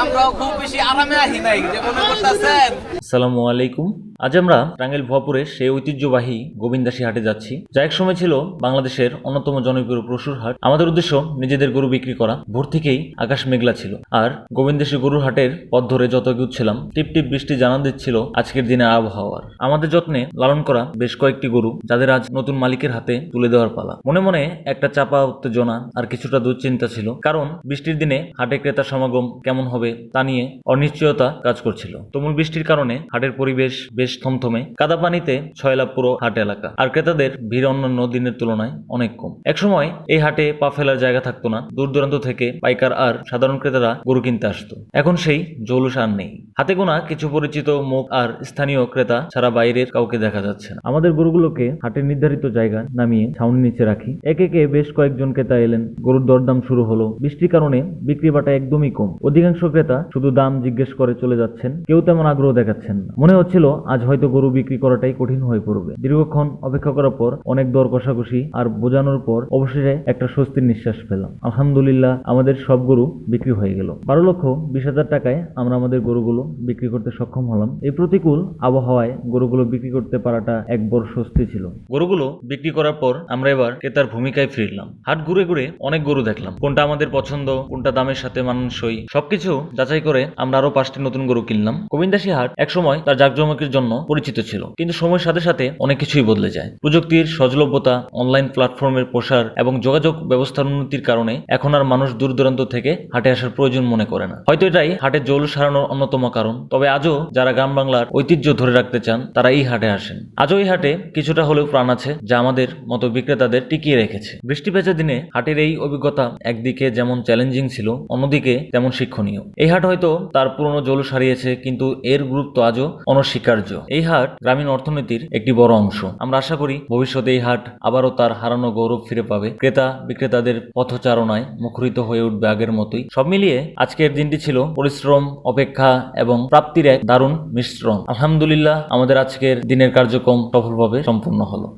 আমরাও খুব বেশি আরামে আহি নাই যে মনে করতেছেন। আসসালামু আলাইকুম। আজ আমরা টাঙ্গাইল ভপুরের সেই ঐতিহ্যবাহী গোবিন্দাসী হাটে যাচ্ছি। যা এক সময় ছিল বাংলাদেশের অন্যতম জনপ্রিয় পশুর হাট। আমাদের উদ্দেশ্য নিজেদের গরু বিক্রি করা। ভোর থেকেই আকাশ মেঘলা ছিল। আর গোবিন্দাসী গরুর হাটের পথ ধরে যত এগুচ্ছিলাম, টিপ টিপ বৃষ্টি জানান দিচ্ছিল আজকের দিনের আবহাওয়ার। আমাদের যত্নে লালন করা বেশ কয়েকটি গরু, যাদের আজ নতুন মালিকের হাতে তুলে দেওয়ার পালা। মনে মনে একটা চাপা উত্তেজনা আর কিছুটা দুশ্চিন্তা ছিল। কারণ বৃষ্টির দিনে হাটে ক্রেতা সমাগম কেমন হবে তা নিয়ে অনিশ্চয়তা কাজ করছিল। তুমুল বৃষ্টির কারণে হাটের পরিবেশ বেশ থমথমে। কাদা পানিতে ছয়লা পুরো হাট এলাকা। আর ক্রেতাদের ভিড় অন্যান্য দিনের তুলনায় অনেক কম। একসময় এই হাটে পা ফেলার জায়গা থাকতো না। দূর দূরান্ত থেকে পাইকার আর সাধারণ ক্রেতারা গরু কিনতে আসতো। এখন সেই জৌলুস আর নেই। হাতে গোনা কিছু পরিচিত মুখ আর স্থানীয় ক্রেতা ছাড়া বাইরের কাউকে দেখা যাচ্ছে না। আমাদের গরুগুলোকে হাটের নির্ধারিত জায়গা নামিয়ে ছাউনি নিচে রাখি। একে একে বেশ কয়েকজন ক্রেতা এলেন। গরুর দরদাম শুরু হলো। বৃষ্টির কারণে বিক্রি বাটা একদমই কম। অধিকাংশ ক্রেতা শুধু দাম জিজ্ঞেস করে চলে যাচ্ছেন। কেউ তেমন আগ্রহ দেখাচ্ছেন না। মনে হচ্ছিল আজ হয়তো গরু বিক্রি করাটাই কঠিন হয়ে পড়বে। দীর্ঘক্ষণ অপেক্ষা করার পর অনেক দর কষাকষি আর বোঝানোর পর অবশেষে একটা স্বস্তির নিঃশ্বাস পেলাম আলহামদুলিল্লাহ, আমাদের সব গরু বিক্রি হয়ে গেল। বারো লক্ষ বিশ হাজার টাকায় আমরা আমাদের গরুগুলো বিক্রি করতে সক্ষম হলাম। এই প্রতিকূল আবহাওয়ায় গরুগুলো বিক্রি করতে পারাটা এক বড় স্বস্তি ছিল। গরুগুলো বিক্রি করার পর আমরা এবার ক্রেতার ভূমিকায় ফিরলাম। হাট ঘুরে ঘুরে অনেক গরু দেখলাম। কোনটা আমাদের পছন্দ, কোনটা দামের সাথে মানানসই, সবকিছু যাচাই করে আমরা আরও পাঁচটি নতুন গরু কিনলাম। গোবিন্দাসী হাট একসময় তার জাকজমকের জন্য পরিচিত ছিল। কিন্তু সময়ের সাথে সাথে অনেক কিছুই বদলে যায়। প্রযুক্তির সজলভ্যতা অনলাইন প্ল্যাটফর্মের প্রসার এবং যোগাযোগ ব্যবস্থার উন্নতির কারণে এখন আর মানুষ দূর দূরান্ত থেকে হাটে আসার প্রয়োজন মনে করে না। হয়তো এটাই হাটের জৌলুস হারানোর অন্যতম কারণ। তবে আজও যারা গ্রাম বাংলার ঐতিহ্য ধরে রাখতে চান, তারা এই হাটে আসেন। আজও এই হাটে কিছুটা হলেও প্রাণ আছে যা আমাদের মতো বিক্রেতাদের টিকিয়ে রেখেছে। বৃষ্টি ভেজা দিনে হাটের এই অভিজ্ঞতা একদিকে যেমন চ্যালেঞ্জিং ছিল, অন্যদিকে তেমন শিক্ষণীয়। এই হাট হয়তো তার পুরনো জৌলুস হারিয়েছে কিন্তু এর গুরুত্ব আজও অনস্বীকার্য। এই হাট গ্রামীণ অর্থনীতির একটি বড় অংশ। আমরা আশা করি ভবিষ্যতে এই হাট আবারও তার হারানো গৌরব ফিরে পাবে। ক্রেতা বিক্রেতাদের পথচারণায় মুখরিত হয়ে উঠবে আগের মতোই। সব মিলিয়ে আজকের দিনটি ছিল পরিশ্রম, অপেক্ষা এবং প্রাপ্তির এক দারুণ মিশ্রণ। আলহামদুলিল্লাহ, আমাদের আজকের দিনের কার্যক্রম সফলভাবে সম্পূর্ণ হলো।